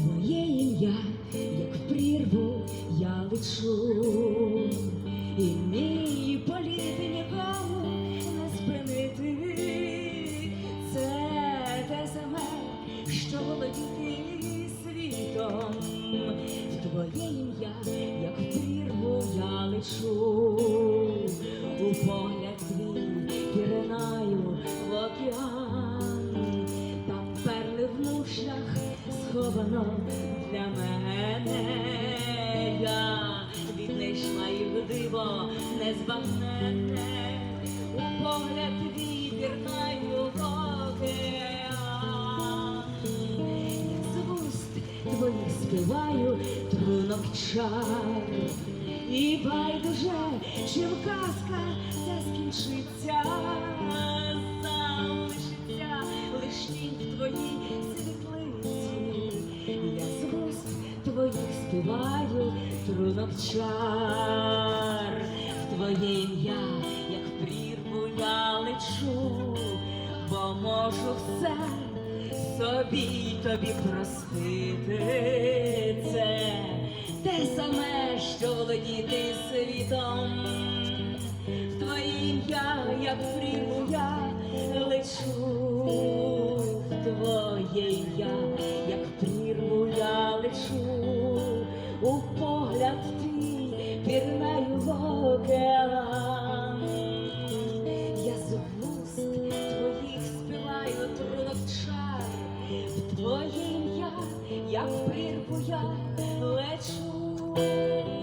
твоє ім'я, як в прірву я лечу, і мій політ нікому не спинити. Це те саме, що володіти світом. В твоє ім'я, як в прірву я лечу, у погляд сховано для мене. Я віднайшла їх диво незбагненне, у погляд твій пірнаю в океан. Я з вуст твоїх співаю трунок чар. І байдуже, чим казка ця скінчиться, твоїх співаю трунок чар. В твоє ім'я, як в прірву я лечу, бо можу все собі тобі простити це те саме, що володіти світом. В твоє ім'я, як в прірву я лечу, в твоє ім'я, як в прірву твій пірнаю в. Я з уст твоїх співаю трунок чар, в твоє ім'я, як прірву я лечу.